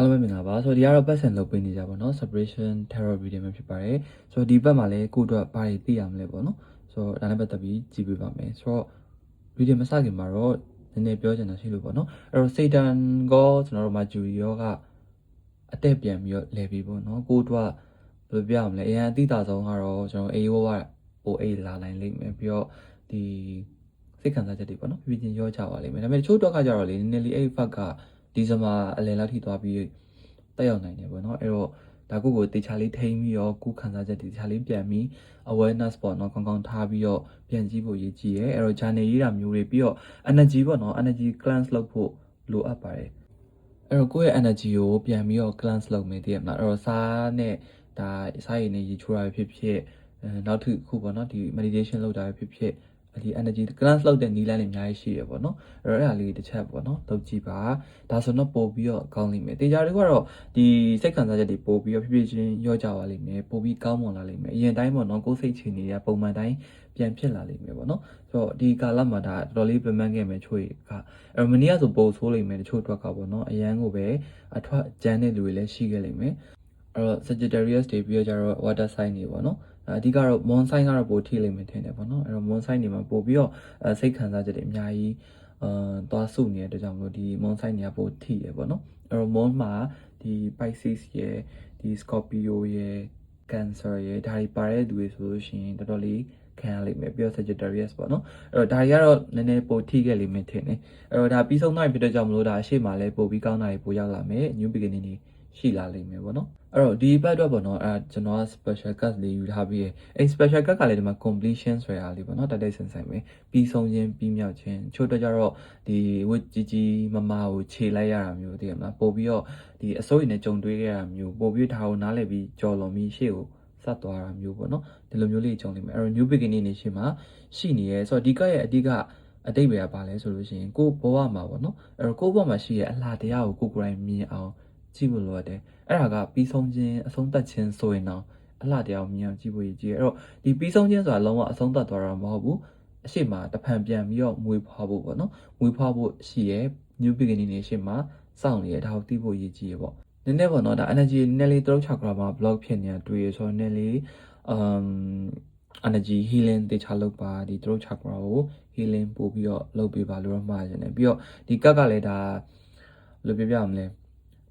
အားလုံးပဲမင်္ဂလာပါဆိုတော့ဒီကတော့ပတ်စံလုပ်ပေးနေကြပါတော့ separation terror reading မှာဖြစ်ပါတယ်ဆိုတော့ဒီဘက်မှာလည်းကိုယ့်အတွက်ဘာတွေသိရမလဲပေါ့နော်ဆိုတော့ဒါနဲ့ပတ်သက်ပြီးကြည့်ပေးပါမယ်ဆိုတော့ reading မစခင်မှာတော့နည်းနည်းပြောချင်တာရှိလို့ပေါ့နော်အဲ့တော့ Satan ကောကျွန်တော်တို့မှာ Jury ရောကအသက်ပြန်ပြီးတော့လဲပြီးပေါ့နော်ကိုယ့်အတွက်ဘယ်လိုပြရမလဲအရင်အသိတာဆုံးကတော့ကျွန်တော်အေးရောကပိုအေးလာနိုင်လိမ့်မယ်ပြီးတော့ဒီစိတ်ခံစားချက်တွေပေါ့နော်ပြပြချင်းရောကြပါလိမ့်မယ်ဒါပေမဲ့တချို့တော့ကကြတော့လေနည်းနည်းလေးအဲ့ဒီဘက်က ဒီဇင်ဘာအလယ်လောက်ထိသွားပြီးတက်ရောက်နိုင်တယ်ပေါ့နော်အဲ့တော့ဒါကိုကိုတေချာလေးထိန်းပြီးတော့ကိုခံစားချက်တေချာလေးပြန်ပြီး awareness ပေါ့နော်ကောင်းကောင်းထားပြီးတော့ပြန်ကြည့်ဖို့ရည်ကြည်ရဲအဲ့တော့ journey ရေးတာမျိုးတွေပြီးတော့ energy ပေါ့နော် energy cleanse လုပ်ဖို့လိုအပ်ပါတယ်အဲ့တော့ကိုယ့်ရဲ့ energy ကိုပြန်ပြီးတော့ cleanse လုပ်မယ်တည်ရမလားအဲ့တော့စားနဲ့ဒါစားရည်နဲ့ရေချိုးတာပဲဖြစ်ဖြစ်အဲနောက်တစ်ခုပေါ့နော်ဒီ meditation လုပ်တာပဲဖြစ်ဖြစ် ဒီ energy cleanse လုပ်တဲ့နည်းလမ်းတွေအများကြီးရှိရပေါ့နော်အဲ့တော့အဲ့ဒါလေးတစ်ချက်ပေါ့နော်လုပ်ကြည့်ပါဒါဆိုတော့ပို့ပြီးတော့ကောင်းလိမ့်မယ်တေချာတွေကတော့ဒီစိတ်ခံစားချက်တွေပို့ပြီးတော့ဖြည်းဖြည်းချင်းရော့ကြပါလိမ့်မယ်ပို့ပြီးကောင်းမွန်လာလိမ့်မယ်အရင်တိုင်းပေါ့နော်ကိုယ်စိတ်ချနေရပုံမှန်တိုင်းပြန်ဖြစ်လာလိမ့်မယ်ပေါ့နော်ဆိုတော့ဒီကာလမှာဒါတော်တော်လေးပြန်မှန်းခဲ့မယ်ချို့ကအဲ့တော့မနေ့ကဆိုပို့ဆိုးလိမ့်မယ်တချို့အတွက်ကပေါ့နော်အရန်ကိုပဲအထွက်ကြမ်းတဲ့လူတွေလည်းရှိခဲ့လိမ့်မယ်အဲ့တော့ Sagittarius တွေပြီးတော့ကျတော့ water sign တွေပေါ့နော် အဓိကတော့ moon sign ကတော့ပိုထိလိမ့်မယ်ထင်တယ်ပေါ့နော်အဲ့တော့ moon sign တွေမှာပို့ပြီးတော့အဲစိတ်ခံစားချက်တွေအများကြီးအာသွားစုနေတဲ့အတွက်ကြောင့်မလို့ဒီ moon sign တွေကပိုထိရပေါ့နော်အဲ့တော့ moon မှာဒီ Pisces ရဲ့ဒီ Scorpio ရဲ့ Cancer ရဲ့ဒါတွေပါတဲ့လူတွေဆိုလို့ရှိရင်တော်တော်လေးခံရလိမ့်မယ်ပြီးတော့ Sagittarius ပေါ့နော်အဲ့တော့ဒါတွေကတော့နည်းနည်းပိုထိခဲ့လိမ့်မယ်ထင်တယ်အဲ့တော့ဒါပြီးဆုံးသွားပြီဖြစ်တဲ့ကြောင့်မလို့ဒါအရှိမလဲပိုပြီးကောင်းတာတွေပိုရောက်လာမယ် new beginning တွေ ရှိလာလိမ့်မယ်ပေါ့နော်အဲ့တော့ဒီဘက်အတွက်ပေါ့နော်အဲ့ကျွန်တော်က special card လေးယူထားပြီးရအဲ့ special card ကလည်းဒီမှာ completion ဆိုတာလေးပေါ့နော်တိုက်တိုက်ဆန်ဆန်ပဲပြီးဆုံးခြင်းပြီးမြောက်ခြင်းချို့တော့ကြတော့ဒီဝတ်ကြီးကြီးမမကိုခြေလိုက်ရတာမျိုးတည်ရမလားပို့ပြီးတော့ဒီအစိုးရနဲ့ကြုံတွေ့ခဲ့ရတာမျိုးပို့ပြီးဒါကိုနားလည်ပြီးကြော်လွန်ပြီးရှေ့ကိုဆက်သွားတာမျိုးပေါ့နော်ဒီလိုမျိုးလေးကြုံနေမယ်အဲ့တော့ new beginning နေရှိမှာရှိနေရဲဆိုတော့ဒီကရဲ့အဓိကအတိတ်ပဲကပါလဲဆိုလို့ရှိရင်ကိုဘဝမှာပေါ့နော်အဲ့တော့ကိုဘဝမှာရှိရဲ့အလားတရားကိုကိုကိုယ်တိုင်မြင်အောင် ကြည့်ဖို့လိုအပ်တယ်အဲ့ဒါကပြီးဆုံးခြင်းအဆုံးသတ်ခြင်းဆိုရင်တော့အလှတရားကိုမြင်အောင်ကြည့်ဖို့ရည်ကြည်အဲ့တော့ဒီပြီးဆုံးခြင်းဆိုတာလုံးဝအဆုံးသတ်သွားတာမဟုတ်ဘူးအရှိမတဖန်ပြန်ပြီးတော့မွေးဖွားဖို့ပေါ့နော်မွေးဖွားဖို့ရှိရဲ့ new beginning နေရှိမှာစောင့်နေရဒါကိုသိဖို့ရည်ကြည်ရပေါ့နည်းနည်းပေါ့နော်ဒါ energy နည်းနည်းလေး throat chakra မှာ block ဖြစ်နေတာတွေ့ရဆိုတော့နည်းနည်းလေး um energy healing တေချာလုပ်ပါဒီ throat chakra ကို healing ပို့ပြီးတော့လုပ်ပေးပါလို့တော့မှားရတယ်ပြီးတော့ဒီကက်ကလည်းဒါဘယ်လိုပြပြမလဲ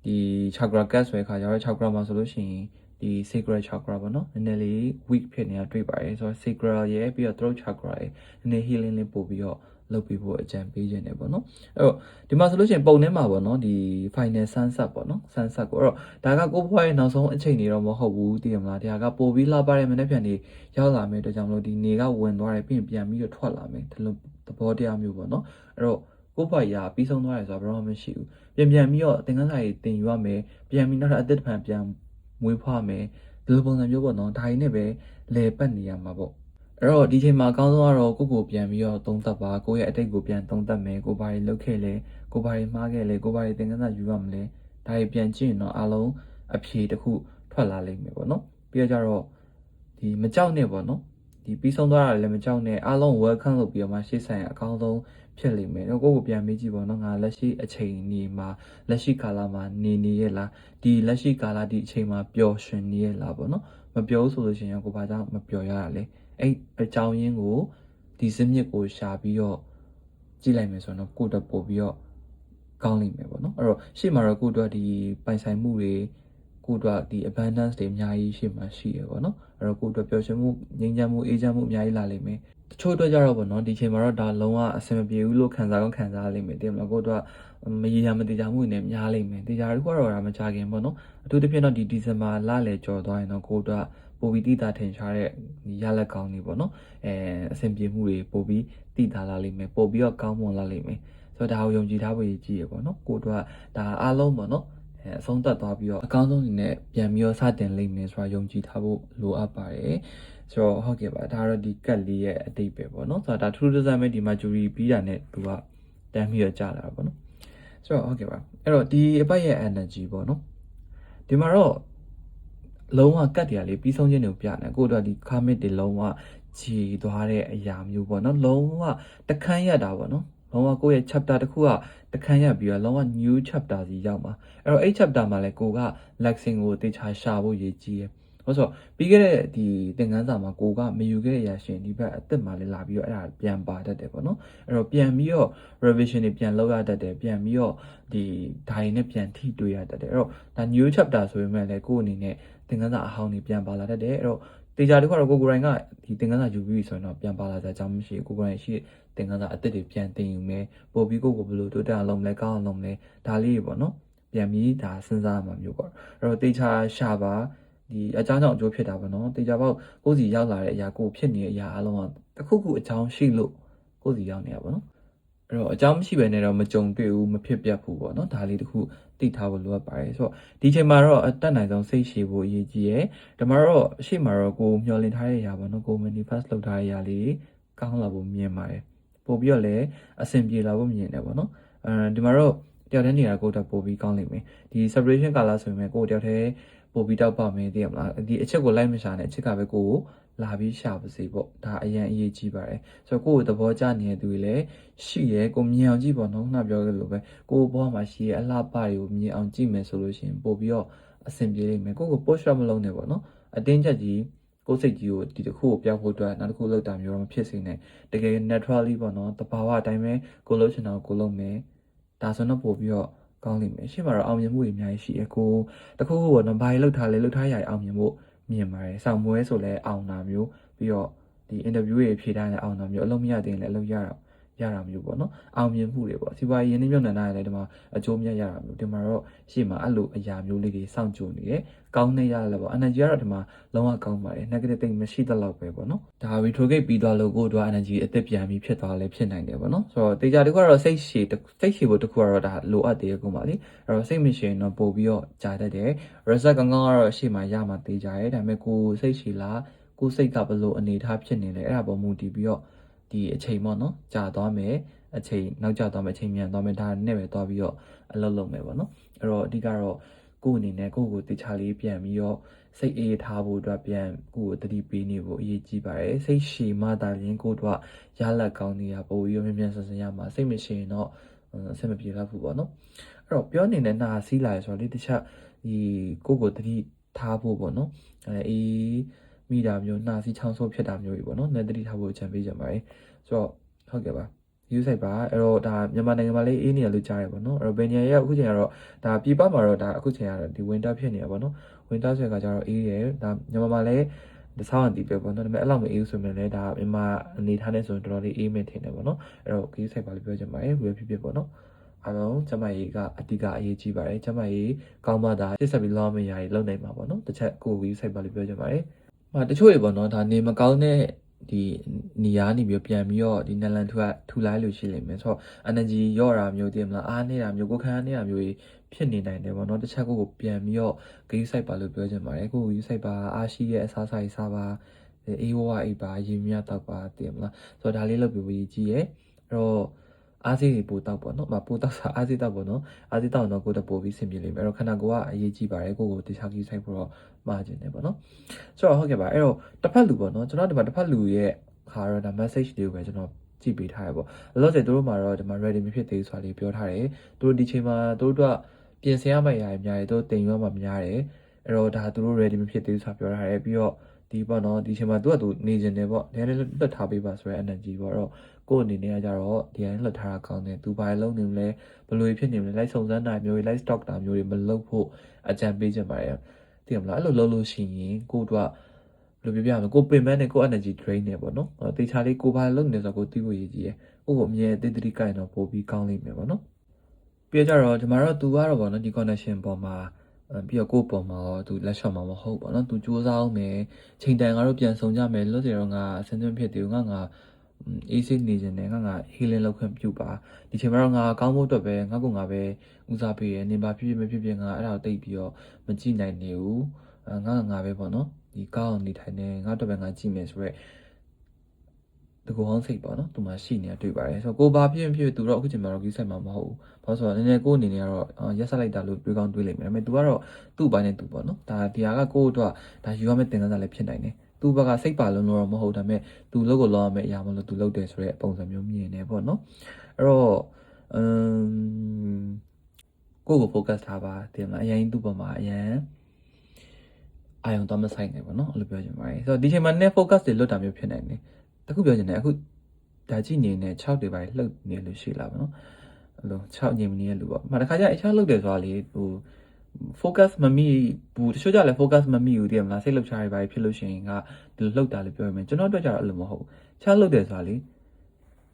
ဒီ chakra cut ဆိုတဲ့ခါကျတော့ chakra မှာဆိုလို့ရှိရင်ဒီ sacral chakra ပေါ့နော်နည်းနည်းလေး weak ဖြစ်နေတာတွေ့ပါတယ်ဆိုတော့ sacral ရဲ့ပြီးတော့ throat chakra ရဲ့နည်းနည်း healing လေးပို့ပြီးတော့လုပ်ပြီးဖို့အကြံပေးခြင်းတယ်ပေါ့နော်အဲ့တော့ဒီမှာဆိုလို့ရှိရင်ပုံထဲမှာပေါ့နော်ဒီ final sunset ပေါ့နော် sunset ကိုအဲ့တော့ဒါကကိုယ့်ဘဝရဲ့နောက်ဆုံးအချိန်တွေတော့မဟုတ်ဘူးသိရမလားဒါကပို့ပြီးလှပတဲ့မနေ့ပြန်နေရောက်လာမယ်အတွက်ကြောင့်မလို့ဒီနေကဝင်သွားတယ်ပြီးရင်ပြန်ပြီးတော့ထွက်လာမယ်ဒီလိုသဘောတရားမျိုးပေါ့နော်အဲ့တော့ ကိုယ့်ဘဝရာပြီးဆုံးသွားတယ်ဆိုတာဘယ်တော့မှမရှိဘူးပြန်ပြန်ပြီးတော့သင်ခန်းစာတွေသင်ယူရမယ်ပြန်ပြီးနောက်ထပ်အသက်တစ်ဖန်ပြန်မွေးဖွားမယ်ဒီလိုပုံစံမျိုးပေါ့နော်ဒါတွေနဲ့ပဲလဲပတ်နေရမှာပေါ့အဲ့တော့ဒီချိန်မှာအကောင်းဆုံးကတော့ကိုကိုပြန်ပြီးတော့သုံးသပ်ပါကိုရဲ့အတိတ်ကိုပြန်သုံးသပ်မယ်ကိုဘာတွေလုပ်ခဲ့လဲကိုဘာတွေမှားခဲ့လဲကိုဘာတွေသင်ခန်းစာယူရမလဲဒါတွေပြန်ကြည့်ရင်တော့အလုံးအဖြေတစ်ခုထွက်လာလိမ့်မယ်ပေါ့နော်ပြီးတော့ကြတော့ဒီမကြောက်နဲ့ပေါ့နော်ဒီပြီးဆုံးသွားတာလည်းမကြောက်နဲ့အလုံး welcome လုပ်ပြီးတော့မှရှေ့ဆိုင်အကောင်းဆုံး ဖြစ်လိမ့်မယ်တော့ကိုကိုပြန်မေးကြည့်ပေါ့နော်ငါလက်ရှိအချိန်နေမှာလက်ရှိကာလမှာနေနေရလားဒီလက်ရှိကာလဒီအချိန်မှာပျော်ရွှင်နေရလားပေါ့နော်မပျော်ဘူးဆိုလို့ရှိရင်ကိုဘာကြောင့်မပျော်ရတာလဲအဲ့အကြောင်းရင်းကိုဒီစမြစ်ကိုရှာပြီးတော့ကြည့်လိုက်မယ်ဆိုတော့ကိုယ့်အတွက်ပို့ပြီးတော့ကောင်းလိမ့်မယ်ပေါ့နော်အဲ့တော့ရှေ့မှာတော့ကိုယ့်အတွက်ဒီပိုင်ဆိုင်မှုတွေ ကိုယ့်အတွက်ဒီ abundance တွေအများကြီးရှေ့မှာရှိရပေါ့နော်အဲ့တော့ကိုယ့်အတွက်ပျော်ရွှင်မှုငြိမ်းချမ်းမှုအေးချမ်းမှုအများကြီးလာလိမ့်မယ်တချို့အတွက်ကြတော့ပေါ့နော်ဒီချိန်မှာတော့ဒါလုံးဝအဆင်မပြေဘူးလို့ခံစားကောင်းခံစားလိမ့်မယ်တင်မလားကိုယ့်အတွက်မရေရာမတေချာမှုတွေနဲ့များလိမ့်မယ်တေချာတခုကတော့ဒါမကြခင်ပေါ့နော်အထူးသဖြင့်တော့ဒီဒီဇင်ဘာလလယ်ကျော်သွားရင်တော့ကိုယ့်အတွက်ပိုပြီးတိတာထင်ရှားတဲ့ဒီရလက်ကောင်းတွေပေါ့နော်အဲအဆင်ပြေမှုတွေပိုပြီးတိတာလာလိမ့်မယ်ပိုပြီးတော့ကောင်းမွန်လာလိမ့်မယ်ဆိုတော့ဒါကိုယုံကြည်ထားဖို့ရည်ကြီးရပေါ့နော်ကိုတို့ကဒါအားလုံးပေါ့နော် အဲအဆုံးသတ်သွားပြီးတော့အကောင်းဆုံးအနေနဲ့ပြန်ပြီးတော့စတင်လိမ့်မယ်ဆိုတာယုံကြည်ထားဖို့လိုအပ်ပါတယ်ဆိုတော့ဟုတ်ကဲ့ပါဒါကတော့ဒီကတ်လေးရဲ့အတိတ်ပဲပေါ့နော်ဆိုတော့ဒါထူးထူးဆန်းဆန်းပဲဒီမှာဂျူရီပြီးတာနဲ့သူကတန်းပြီးတော့ကြာလာတာပေါ့နော်ဆိုတော့ဟုတ်ကဲ့ပါအဲ့တော့ဒီအပတ်ရဲ့ energy ပေါ့နော်ဒီမှာတော့လုံးဝကတ်တရားလေးပြီးဆုံးခြင်းတွေကိုပြနေကိုတို့ကဒီကာမစ်တွေလုံးဝခြေသွားတဲ့အရာမျိုးပေါ့နော်လုံးဝတခန်းရတာပေါ့နော် လုံးဝကိုယ့်ရဲ့ chapter တစ်ခုကတခန်းရပြီးတော့လုံးဝ new chapter စီရောက်မှာအဲ့တော့အဲ့ chapter မှာလည်းကိုက lexing ကိုတေချာရှာဖို့ရည်ကြီးရယ်ဟုတ်ဆိုပြီးခဲ့တဲ့ဒီသင်ခန်းစာမှာကိုကမယူခဲ့တဲ့အရာရှင်ဒီဘက်အစ်စ်မှာလည်းလာပြီးတော့အဲ့ဒါပြန်ပါတတ်တယ်ပေါ့နော်အဲ့တော့ပြန်ပြီးတော့ revision တွေပြန်လုပ်ရတတ်တယ်ပြန်ပြီးတော့ဒီဓာတ်ရင်းနဲ့ပြန်ထိတွေ့ရတတ်တယ်အဲ့တော့ဒါ new chapter ဆိုပေမဲ့လည်းကိုယ့်အနေနဲ့သင်ခန်းစာအဟောင်းတွေပြန်ပါလာတတ်တယ်အဲ့တော့ တေချာတစ်ခုကတော့ကိုကိုယ်တိုင်ကဒီသင်ခန်းစာယူပြီးဆိုရင်တော့ပြန်ပါလာတဲ့အကြောင်းမရှိဘူးကိုကိုယ်တိုင်ရှိသင်ခန်းစာအစ်စ်တွေပြန်သင်ယူမယ်ပို့ပြီးကိုကိုဘယ်လိုတိုးတက်အောင်လုပ်မလဲကောင်းအောင်လုပ်မလဲဒါလေးတွေပေါ့နော်ပြန်ပြီးဒါစဉ်းစားရမှာမျိုးပေါ့အဲ့တော့တေချာရှာပါဒီအကြောင်းကြောင့်အကျိုးဖြစ်တာပေါ့နော်တေချာပေါ့ကိုယ်စီရောက်လာတဲ့အရာကိုဖြစ်နေတဲ့အရာအလုံးကတစ်ခုခုအကြောင်းရှိလို့ကိုယ်စီရောက်နေတာပေါ့နော်အဲ့တော့အကြောင်းမရှိဘဲနဲ့တော့မကြုံတွေ့ဘူးမဖြစ်ပြတ်ဘူးပေါ့နော်ဒါလေးတစ်ခု သိထားဖို့လိုအပ်ပါတယ်ဆိုတော့ဒီချိန်မှာတော့အတက်နိုင်ဆုံးစိတ်ရှည်ဖို့အရေးကြီးရယ်ဒါမှတော့အရှိမတော့ကိုမျောလင့်ထားတဲ့အရာပေါ့နော်ကို manifest လုပ်ထားတဲ့အရာလေးကောင်းလာဖို့မြင်ပါတယ်ပို့ပြီးတော့လည်းအဆင်ပြေလာဖို့မြင်တယ်ပေါ့နော်အဲဒီမှာတော့တယောက်တည်းနေတာကိုတော့ပို့ပြီးကောင်းလိမ့်မယ်ဒီ separation color ဆိုရင်ကိုတယောက်တည်းပို့ပြီးတောက်ပါမယ်သိရမလားဒီအချက်ကိုလိုက်မရှာနဲ့အချက်ကပဲကိုကို လာပြီးရှာပါစေပေါ့ဒါအရင်အရေးကြီးပါတယ်ဆိုတော့ကိုကိုသဘောကျနေတဲ့သူတွေလည်းရှိရဲကိုမြင်အောင်ကြည့်ပေါ့နော်ခုနပြောခဲ့လို့ပဲကိုဘွားမှာရှိရဲအလှပတွေကိုမြင်အောင်ကြည့်မယ်ဆိုလို့ရှိရင်ပို့ပြီးတော့အဆင်ပြေလိမ့်မယ်ကိုကို push up မလုပ်နဲ့ပေါ့နော်အတင်းချက်ကြီးကိုယ်စိတ်ကြီးကိုဒီတစ်ခုကိုပြောက်ဖို့အတွက်နောက်တစ်ခုလောက်တာမျိုးတော့မဖြစ်စေနဲ့တကယ် naturally ပေါ့နော်တဘာဝအတိုင်းပဲကိုလှုပ်ချင်တာကိုလှုပ်မယ်ဒါဆိုတော့ပို့ပြီးတော့ကောင်းလိမ့်မယ်ရှင်းမှာတော့အောင်မြင်မှုတွေအများကြီးရှိရကိုတခုခုပေါ့နော်ဘာတွေလှုပ်ထားလဲလှုပ်ထားရအောင်မြင်ဖို့ မြင်ပါတယ်ဆောင်းမွဲဆိုလဲအောင်တာမျိုးပြီးတော့ဒီ interview တွေဖြေထားတဲ့အောင်တာမျိုးအလုံးမရသေးရင်လည်းအလုံးရတာ ရတာမျိုးပေါ့နော်အောင်မြင်မှုတွေပေါ့စီးပွားရေးရင်းနှီးမြှုပ်နှံတာလည်းဒီမှာအကျိုးမြတ်ရတာမျိုးဒီမှာတော့ရှေ့မှာအဲ့လိုအရာမျိုးလေးတွေစောင့်ကြိုနေတယ်ကောင်းနေရလည်းပေါ့ energy ကတော့ဒီမှာလုံးဝကောင်းပါတယ် negative တိတ်မရှိတဲ့လောက်ပဲပေါ့နော်ဒါ retrograde ပြီးသွားလို့ကိုတို့ energy အသက်ပြန်ပြီးဖြစ်သွားလည်းဖြစ်နိုင်တယ်ပေါ့နော်ဆိုတော့တေချာတခုကတော့စိတ်ရှည်စိတ်ရှည်ဖို့တခုကတော့ဒါလိုအပ်တယ်ကုန်ပါလေအဲ့တော့စိတ်မရှိရင်တော့ပို့ပြီးတော့ကြာတတ်တယ် result ကောင်းကောင်းကတော့ရှေ့မှာရမှာတေချာရဲဒါပေမဲ့ကိုစိတ်ရှည်လားကိုစိတ်ကဘယ်လိုအနေထားဖြစ်နေလဲအဲ့ဒါပေါ်မူတည်ပြီးတော့ ဒီအချိန်ပေါ့နော်ကြာသွားမယ်အချိန်နောက်ကျသွားမယ်အချိန်မြန်သွားမယ်ဒါနဲ့ပဲသွားပြီးတော့အလုပ်လုပ်မယ်ပေါ့နော်အဲ့တော့အဓိကတော့ကိုယ့်အနေနဲ့ကိုယ့်ကိုတေချာလေးပြန်ပြီးတော့စိတ်အေးထားဖို့အတွက်ပြန်ကိုယ့်ကိုတတိပေးနေဖို့အရေးကြီးပါတယ်စိတ်ရှည်မှသာလျှင်ကိုယ့်တို့ကရလက်ကောင်းနေတာပို့ပြီးတော့မြန်မြန်ဆန်ဆန်ရမှာစိတ်မရှိရင်တော့အဆင်မပြေတော့ဘူးပေါ့နော်အဲ့တော့ပြောနေတဲ့နာစီးလာရဆိုတော့လေတခြားဒီကိုယ့်ကိုတတိထားဖို့ပေါ့နော်အဲအေး မိတာမျိုးနှာစီးချောင်းဆိုးဖြစ်တာမျိုးကြီးပေါ့နော်။နဲ့တတိထားဖို့အကြံပေးကြပါတယ်။ဆိုတော့ဟုတ်ကဲ့ပါ။ view site ပါအဲ့တော့ဒါမြန်မာနိုင်ငံမှာလေးအေးနေရလို့ကြားရပါတော့။အဲ့တော့ဘယ်နေရာရဲ့အခုချိန်ကတော့ဒါပြပမှာတော့ဒါအခုချိန်ကတော့ဒီ winter ဖြစ်နေရပါတော့။ winter ဆိုတဲ့ကကျတော့အေးရယ်ဒါမြန်မာမှာလည်းဒီဆောင်းအတီးပဲပေါ့နော်ဒါပေမဲ့အဲ့လောက်မအေးဘူးဆိုရင်လည်းဒါမြန်မာအနေထားနဲ့ဆိုရင်တော်တော်လေးအေးမြင့်ထင်တယ်ပေါ့နော်အဲ့တော့ view site ပါလို့ပြောချင်ပါတယ်ဘယ်ဖြစ်ဖြစ်ပေါ့နော်အားလုံးကျမကြီးကအတိကအရေးကြီးပါတယ်ကျမကြီးကောင်းမှသာစစ်ဆက်ပြီးလောမရည်လုံနိုင်မှာပေါ့နော်တစ်ချက်ကို view site ပါလို့ပြောချင်ပါတယ်။ ဟာတချို့တွေပေါ့နော်ဒါနေမကောင်းတဲ့ဒီနေရာနေပြီးပြန်ပြီးတော့ဒီနလန်ထူကထူလိုက်လို့ရှိလိမ့်မယ်ဆိုတော့ energy ရော့တာမျိုးတည်မလားအားနေတာမျိုးကိုခံရနေတာမျိုးကြီးဖြစ်နေနိုင်တယ်ပေါ့နော်တခြားကိုကိုပြန်ပြီးတော့ game site ပါလို့ပြောချင်ပါတယ်ကိုကို game site ပါအားရှိရဲ့အစားစားစားပါအေးဝါအေးပါရေမြတ်တော့ပါတည်မလားဆိုတော့ဒါလေးလုပ်ပြီးရေးကြည့်ရဲ့အဲ့တော့ အားစိတွေပိုတောက်ပေါ့နော်။မပိုတောက်စားအားစိတောက်ပေါ့နော်။အားစိတောက်တော့ကိုယ်တပိုပြီးဆင်ပြေလိမ့်မယ်။အဲ့တော့ခန္ဓာကိုယ်ကအရေးကြီးပါတယ်ကိုကိုတခြားကြီးဆိုင်ဖို့တော့မှားခြင်းတယ်ပေါ့နော်။ဆိုတော့ဟုတ်ကဲ့ပါအဲ့တော့တစ်ဖက်လူပေါ့နော်ကျွန်တော်ဒီမှာတစ်ဖက်လူရဲ့ခါတော့ဒါ message တွေကိုပဲကျွန်တော်ကြည့်ပေးထားရပေါ့။လောလောဆယ်တို့မှာတော့ဒီမှာ ready မဖြစ်သေးဘူးဆိုတာလေးပြောထားတယ်။တို့ဒီချိန်မှာတို့တို့ကပြင်ဆင်ရမယ့်အရာတွေအများကြီးတို့တင်ရွက်မှာများတယ်။အဲ့တော့ဒါတို့ ready မဖြစ်သေးဘူးဆိုတာပြောထားတယ်။ပြီးတော့ဒီပေါ့နော်ဒီချိန်မှာသူကသူနေကျင်တယ်ပေါ့။ဒါလည်းလွတ်ထားပေးပါဆိုရဲ energy ပေါ့တော့ ကိုယ့်အနေနဲ့ကကြတော့ဒီတိုင်းလွတ်ထားတာကောင်းတယ်သူဘာလုံးနေမလဲဘယ်လိုဖြစ်နေမလဲ live စုံစမ်းတာမျိုးတွေ live stock တာမျိုးတွေမလုပ်ဖို့အကြံပေးချင်ပါတယ်သိရမလားအဲ့လိုလုပ်လို့ရှိရင်ကိုတို့ကဘယ်လိုပြောပြမလဲကိုပင်မနဲ့ကို energy drain နေပေါ့နော်တေချာလေးကိုဘာလုံးနေဆိုတော့ကိုသိဖို့ရည်ကြီးရယ်ကိုကိုအမြဲတိတိကိုင်တော့ပို့ပြီးကောင်းလိမ့်မယ်ပေါ့နော်ပြကြတော့ဒီမှာတော့သူကတော့ပေါ့နော်ဒီ connection ပေါ်မှာပြီးတော့ကိုယ့်ပုံမှာတော့သူလက်လျှော့မှာမဟုတ်ပေါ့နော်သူစူးစမ်းအောင်မယ်ချိန်တန်ကတော့ပြန်ဆောင်ကြမယ်လို့ဆိုတော့ငါအဆင်သင့်ဖြစ်သေးဘူးငါငါ အေးစိတ်နေခြင်းနဲ့ငါငါ healing လုပ်ခွင့်ပြုပါဒီချိန်မှာတော့ငါကောင်းဖို့အတွက်ပဲငါကငါပဲဦးစားပေးရနေပါဖြစ်ဖြစ်မဖြစ်ဖြစ်ငါအဲ့ဒါကိုတိတ်ပြီးတော့မကြည့်နိုင်နေဘူးငါငါပဲပေါ့နော်ဒီကောင်းအောင်နေထိုင်နေငါအတွက်ပဲငါကြည့်မယ်ဆိုရက်တကူဟောင်းစိတ်ပေါ့နော်သူမှရှိနေတာတွေ့ပါတယ်ဆိုတော့ကိုဘာဖြစ်ဖြစ်သူတော့အခုချိန်မှာတော့ကြီးဆိုင်မှာမဟုတ်ဘူးဘာလို့ဆိုတော့နည်းနည်းကိုအနေနဲ့ကတော့ရက်ဆက်လိုက်တာလို့တွေးကောင်းတွေးလိမ့်မယ်ဒါပေမဲ့ तू ကတော့သူ့ဘိုင်းနဲ့သူပေါ့နော်ဒါဒီဟာကကိုယ့်အတွက်ဒါယူရမယ့်သင်ခန်းစာလည်းဖြစ်နိုင်တယ် သူ့ဘက်ကစိတ်ပါလုံးလို့တော့မဟုတ်ဒါပေမဲ့သူလုပ်ကိုလောက်ရမယ့်အရာမလို့သူလုပ်တယ်ဆိုတဲ့ပုံစံမျိုးမြင်နေပေါ့နော်အဲ့တော့အမ်ကိုယ့်ကို focus ထားပါတင်မလားအရင်သူ့ပေါ်မှာအရင်အာယုံတော့မဆိုင်နေပေါ့နော်အဲ့လိုပြောချင်ပါတယ်ဆိုတော့ဒီချိန်မှာ net focus တွေလွတ်တာမျိုးဖြစ်နိုင်တယ်တခုပြောချင်တယ်အခုဒါကြည့်နေနေ6တွေပါလှုပ်နေလို့ရှိလာပါနော်အဲ့လို6ညင်မနေရလို့ပေါ့။မတခါကျအချားလှုပ်တယ်ဆိုတာလေဟို focus မမိဘူးတချို့ကြလည်း focus မမိဘူးတည်မလားစိတ်လှုပ်ရှားတွေပါဖြစ်လို့ရှိရင်ကဒီလိုလှုပ်တာလို့ပြောရမယ်ကျွန်တော်အတွက်ကျတော့အဲ့လိုမဟုတ်ချားလှုပ်တယ်ဆိုတာလေ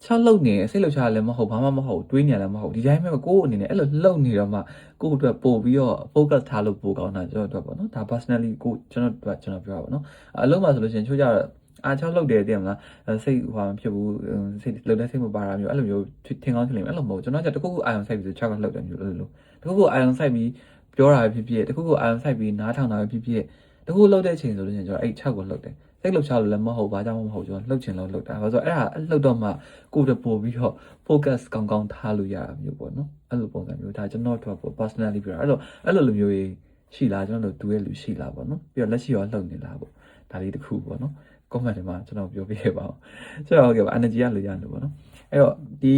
ချားလှုပ်နေစိတ်လှုပ်ရှားလည်းမဟုတ်ဘာမှမဟုတ်တွေးနေလည်းမဟုတ်ဒီတိုင်းပဲကိုယ့်အနေနဲ့အဲ့လိုလှုပ်နေတော့မှကိုယ့်အတွက်ပို့ပြီးတော့ focus ထားလို့ပို့ကောင်းတာကျွန်တော်အတွက်ပေါ့နော်ဒါ personally ကိုကျွန်တော်အတွက်ကျွန်တော်ပြောတာပေါ့နော်အလုံးမှာဆိုလို့ရှိရင်ချို့ကြတော့အားချောက်လုပ်တယ်တည်မလားစိတ်ဟိုမဖြစ်ဘူးစိတ်လှုပ်တဲ့စိတ်မပါတာမျိုးအဲ့လိုမျိုးထင်ကောင်းထင်လိမ့်မယ်အဲ့လိုမဟုတ်ကျွန်တော်ကတခုခုအာရုံစိုက်ပြီးဆိုချောက်ကလှုပ်တယ်မျိုးလို့လို့တခုခုအာရုံစိုက်ပြီး ပြောတာပဲဖြစ်ဖြစ်တခုခုအာရုံစိုက်ပြီးနားထောင်တာပဲဖြစ်ဖြစ်တခုလှုပ်တဲ့အချိန်ဆိုလို့ရှိရင်ကျွန်တော်အဲ့6ကိုလှုပ်တယ်စိတ်လှုပ်ရှားလို့လည်းမဟုတ်ဘာကြောင့်မှမဟုတ်ကျွန်တော်လှုပ်ချင်လို့လှုပ်တာဘာလို့ဆိုအဲ့ဒါလှုပ်တော့မှကိုယ်တပို့ပြီးတော့ focus ကောင်းကောင်းထားလို့ရတာမျိုးပေါ့နော်အဲ့လိုပုံစံမျိုးဒါကျွန်တော်တို့ပေါ့ personally ပြောတာအဲ့လိုအဲ့လိုလိုမျိုးကြီးရှိလားကျွန်တော်တို့တူရဲ့လူရှိလားပေါ့နော်ပြီးတော့လက်ရှိရောလှုပ်နေလားပေါ့ဒါလေးတစ်ခုပေါ့နော် comment တွေမှာကျွန်တော်ပြောပြခဲ့ပါအောင်ဆိုတော့ဟုတ်ကဲ့ပါ energy ကလိုရလို့ပေါ့နော်အဲ့တော့ဒီ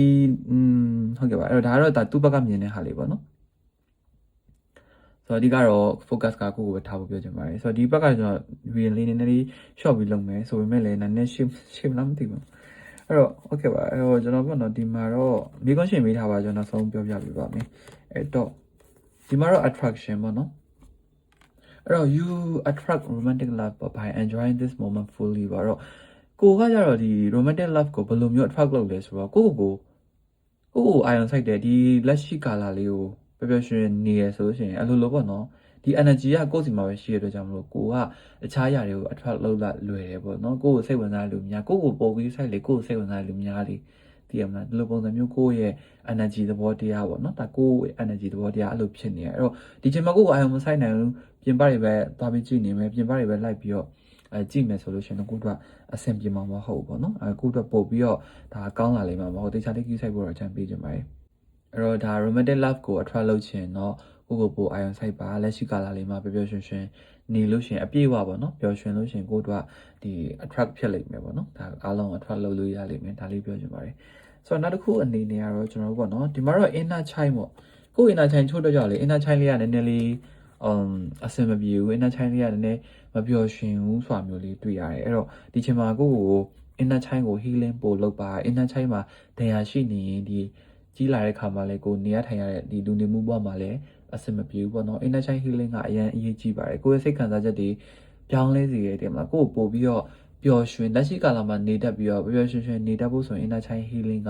อืมဟုတ်ကဲ့ပါအဲ့တော့ဒါကတော့ဒါသူ့ဘက်ကမြင်တဲ့ဟာလေးပေါ့နော် ဆိုတော့အဓိကတော့ focus ကကိုယ့်ကိုပဲထားဖို့ပြောချင်ပါတယ်ဆိုတော့ဒီဘက်ကကျွန်တော် real လေးနည်းနည်းလေး short ပြီးလုပ်မယ်ဆိုပေမဲ့လည်းနည်းနည်း shape shape လားမသိဘူးအဲ့တော့ဟုတ်ကဲ့ပါအဲ့တော့ကျွန်တော်ပေါ့နော်ဒီမှာတော့မိကွန်းရှင်မေးထားပါကျွန်တော်ဆုံးပြောပြပြပါမယ်အဲ့တော့ဒီမှာတော့ attraction ပေါ့နော်အဲ့တော့ you attract romantic love by enjoying this moment fully ပါတော့ကိုကကြတော့ဒီ romantic love ကိုဘယ်လိုမျိုး attract လုပ်လဲဆိုတော့ကိုကိုကိုကိုကိုအာရုံစိုက်တယ်ဒီလက်ရှိကာလာလေးကို ပျော်ပျော်ရွှင်ရွှင်နေရဆိုလို့ရှိရင်အဲ့လိုလိုပေါ့နော်ဒီ energy ကကိုယ့်စီမှာပဲရှိရတဲ့ကြောင့်မလို့ကိုကအခြားຢာတွေကို attract လုပ်လာလွယ်တယ်ပေါ့နော်ကိုကိုစိတ်ဝင်စားတဲ့လူများကိုကိုပုံပြီးဆိုင်လေကိုကိုစိတ်ဝင်စားတဲ့လူများလေသိရမလားဒီလိုပုံစံမျိုးကိုယ့်ရဲ့ energy သဘောတရားပေါ့နော်ဒါကိုယ့်ရဲ့ energy သဘောတရားအဲ့လိုဖြစ်နေရအဲ့တော့ဒီချိန်မှာကိုကိုအာရုံမဆိုင်နိုင်ဘူးပြင်ပတွေပဲသွားပြီးကြည့်နေမယ်ပြင်ပတွေပဲလိုက်ပြီးတော့အဲကြည့်မယ်ဆိုလို့ရှိရင်တော့ကိုတို့ကအဆင်ပြေမှာမဟုတ်ဘူးပေါ့နော်အဲကိုတို့ပို့ပြီးတော့ဒါကောင်းလာလိမ့်မှာမဟုတ်တေချာလေးကြီးဆိုင်ဖို့တော့အချမ်းပေးကြပါတယ် အဲ့တော့ဒါ romantic love ကို attract လုပ်ချင်တော့ကိုကိုပို့အာရုံစိုက်ပါလက်ရှိကာလလေးမှာပျော်ပျော်ရွှင်ရွှင်နေလို့ရှိရင်အပြည့်အဝပေါ့နော်ပျော်ရွှင်လို့ရှိရင်ကိုတို့ကဒီ attract ဖြစ်လိမ့်မယ်ပေါ့နော်ဒါအားလုံး attract လုပ်လို့ရလိမ့်မယ်ဒါလေးပြောချင်ပါတယ်ဆိုတော့နောက်တစ်ခုအနေနဲ့ကတော့ကျွန်တော်တို့ပေါ့နော်ဒီမှာတော့ inner child ပေါ့ကို inner child ချို့တော့ကြောက်လေ inner child လေးကနည်းနည်းလေး um အဆင်မပြေဘူး inner child လေးကနည်းနည်းမပျော်ရွှင်ဘူးဆိုတာမျိုးလေးတွေ့ရတယ်အဲ့တော့ဒီချိန်မှာကိုကို inner child ကို healing ပို့လုပ်ပါ inner child မှာဒဏ်ရာရှိနေရင်ဒီ ကြီးလာတဲ့ခါမှာလည်းကိုနေရထိုင်ရတဲ့ဒီလူနေမှုဘဝမှာလည်းအဆင်မပြေဘူးပေါ့နော် inner child healing ကအရင်အရေးကြီးပါတယ်ကိုယ့်ရဲ့စိတ်ခံစားချက်တွေပြောင်းလဲစေရတယ်မလားကိုကိုပို့ပြီးတော့ပျော်ရွှင်လက်ရှိကာလမှာနေတတ်ပြီးတော့ပျော်ရွှင်ရွှင်နေတတ်ဖို့ဆိုရင် inner child healing က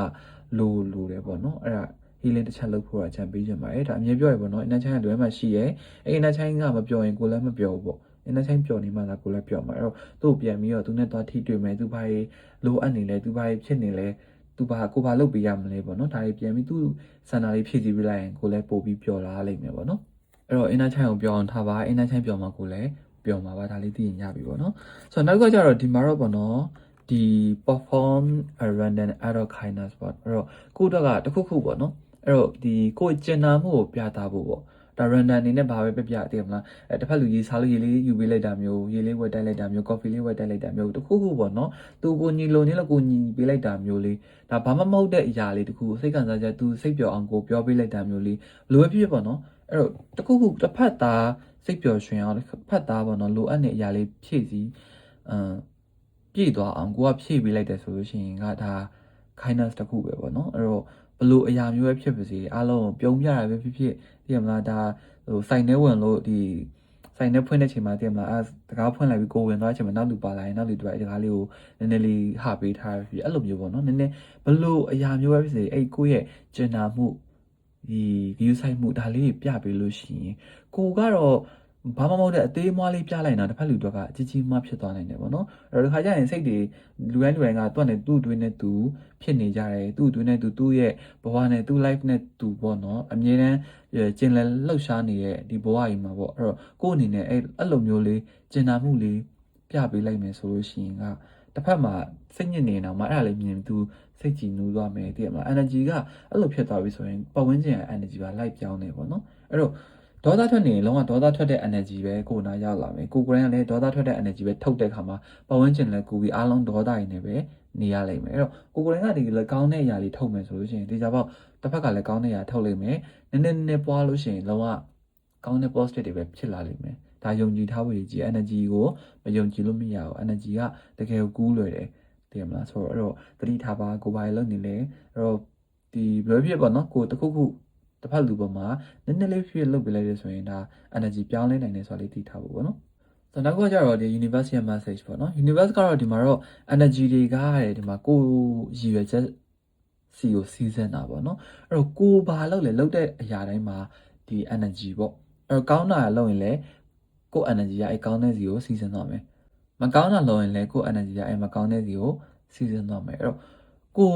လိုလိုတယ်ပေါ့နော်အဲ့ဒါ healing တစ်ချက်လုပ်ဖို့အချမ်းပေးချင်ပါတယ်ဒါအမြဲပြောရပေါ့နော် inner child ကလွယ်မှရှိရဲအဲ့ inner child ကမပြောရင်ကိုလည်းမပြောဘူးပေါ့ inner child ပြောနေမှသာကိုလည်းပြောမှာအဲ့တော့သူ့ကိုပြန်ပြီးတော့သူနဲ့သွားထိတွေ့မယ်သူဘာကြီးလိုအပ်နေလဲသူဘာကြီးဖြစ်နေလဲ သူဘာကိုဘာလုပ်ပေးရမလဲပေါ့နော်ဒါကြီးပြန်ပြီးသူ့စန္ဒာလေးဖြည့်ဆည်းပေးလိုက်ရင်ကိုလည်းပို့ပြီးပြောလာလိမ့်မယ်ပေါ့နော်အဲ့တော့ inner child ကိုပြောအောင်ထားပါ inner child ပြောမှာကိုလည်းပြောမှာပါဒါလေးသိရင်ရပြီပေါ့နော်ဆိုတော့နောက်ကကျတော့ဒီမှာတော့ပေါ့နော်ဒီ perform a random act of kindness ပေါ့အဲ့တော့ကိုယ့်တော့ကတခုခုပေါ့နော်အဲ့တော့ဒီကိုယ်ကျင်နာမှုကိုပြသဖို့ပေါ့ ဒါ random အနေနဲ့ဘာပဲပြပြတည်မလားအဲတစ်ဖက်လူရေးစားလို့ရေးလေးယူပေးလိုက်တာမျိုးရေးလေးဝယ်တိုက်လိုက်တာမျိုး coffee လေးဝယ်တိုက်လိုက်တာမျိုးတခုခုပေါ့နော်သူကိုညီလုံနေလို့ကိုညီပေးလိုက်တာမျိုးလေးဒါဘာမှမဟုတ်တဲ့အရာလေးတခုစိတ်ခံစားချက်သူစိတ်ပျော်အောင်ကိုပြောပေးလိုက်တာမျိုးလေးလိုပဲဖြစ်ဖြစ်ပေါ့နော်အဲ့တော့တခုခုတစ်ဖက်သားစိတ်ပျော်ရွှင်အောင်တစ်ဖက်သားပေါ့နော်လိုအပ်တဲ့အရာလေးဖြည့်စည်းအမ်ပြည့်သွားအောင်ကိုကဖြည့်ပေးလိုက်တယ်ဆိုလို့ရှိရင်ကဒါ kindness တခုပဲပေါ့နော်အဲ့တော့ ဘလို့အရာမျိုးပဲဖြစ်ပါစေအားလုံးပြုံးပြတာပဲဖြစ်ဖြစ်သိရမလားဒါဟိုစိုင်နေဝင်လို့ဒီစိုင်နေဖွင့်တဲ့ချိန်မှာသိရမလားအဲတကားဖွင့်လိုက်ပြီးကိုဝင်သွားချိန်မှာနောက်လူပါလာရင်နောက်လူတွေ့အဲတကားလေးကိုနည်းနည်းလေးဟပေးထားပြီးအဲ့လိုမျိုးပေါ့နော်နည်းနည်းဘလို့အရာမျိုးပဲဖြစ်စေအဲ့ကိုယ့်ရဲ့ကျင်နာမှုဒီ view site မှုဒါလေးပြပေးလို့ရှိရင်ကိုကတော့ ဘာမှမဟုတ်တဲ့အသေးမွားလေးပြလိုက်တာတစ်ဖက်လူတော့ကအကြီးကြီးမှဖြစ်သွားနိုင်တယ်ပေါ့နော်အဲ့တော့ဒီခါကျရင်စိတ်တွေလူတိုင်းလူတိုင်းကသူ့နဲ့သူ့အတွင်းနဲ့သူဖြစ်နေကြတယ်သူ့အတွင်းနဲ့သူသူ့ရဲ့ဘဝနဲ့သူ့ life နဲ့သူပေါ့နော်အမြဲတမ်းကျင်လည်လှုပ်ရှားနေတဲ့ဒီဘဝကြီးမှာပေါ့အဲ့တော့ကိုယ့်အနေနဲ့အဲ့အဲ့လိုမျိုးလေးကျင်နာမှုလေးပြပေးလိုက်မယ်ဆိုလို့ရှိရင်ကတစ်ဖက်မှာစိတ်ညစ်နေတော့မှအဲ့ဒါလေးမြင်သူစိတ်ကြည်နူးသွားမယ်တည်ရမလား energy ကအဲ့လိုဖြစ်သွားပြီဆိုရင်ပတ်ဝန်းကျင်ရဲ့ energy ပါလိုက်ပြောင်းနေပေါ့နော်အဲ့တော့ ဒေါသထွက်နေရင်လုံးဝဒေါသထွက်တဲ့ energy ပဲကိုယ်နာရောက်လာမယ်ကိုကိုယ်တိုင်ကလည်းဒေါသထွက်တဲ့ energy ပဲထုတ်တဲ့ခါမှာပတ်ဝန်းကျင်လည်းကိုယ်ပြီးအားလုံးဒေါသရင်းနေပဲနေရလိမ့်မယ်အဲ့တော့ကိုကိုယ်တိုင်ကဒီလည်းကောင်းတဲ့အရာလေးထုတ်မယ်ဆိုလို့ရှိရင်ဒီကြပေါ့တစ်ဖက်ကလည်းကောင်းတဲ့အရာထုတ်လိမ့်မယ်နည်းနည်းနည်းနည်းပွားလို့ရှိရင်လုံးဝကောင်းတဲ့ positive တွေပဲဖြစ်လာလိမ့်မယ်ဒါယုံကြည်ထားဖို့ရည်ကြီး energy ကိုမယုံကြည်လို့မရဘူး energy ကတကယ်ကူးလွယ်တယ်သိရမလားဆိုတော့အဲ့တော့သတိထားပါကိုယ်ပါရလုပ်နေလေအဲ့တော့ဒီဘယ်လိုဖြစ်ပေါ့နော်ကိုယ်တစ်ခုခု တစ်ဖက်လူပေါ်မှာနည်းနည်းလေးဖြစ်လုပ်ပြလိုက်ရဆိုရင်ဒါ energy ပြောင်းလဲနိုင်တယ်ဆိုတာလေးသိထားဖို့ပေါ့နော်ဆိုတော့နောက်ကကျတော့ဒီ universal message ပေါ့နော် universe ကတော့ဒီမှာတော့ energy တွေကတဲ့ဒီမှာကိုယ်ရည်ရွယ်ချက်စီကိုစီးစင်းတာပေါ့နော်အဲ့တော့ကိုယ်ဘာလုပ်လဲလုပ်တဲ့အရာတိုင်းမှာဒီ energy ပေါ့အဲ့တော့ကောင်းတာလုပ်ရင်လည်းကိုယ် energy ကအဲ့ကောင်းတဲ့စီကိုစီးစင်းသွားမယ်မကောင်းတာလုပ်ရင်လည်းကိုယ် energy ကအဲ့မကောင်းတဲ့စီကိုစီးစင်းသွားမယ်အဲ့တော့ ကို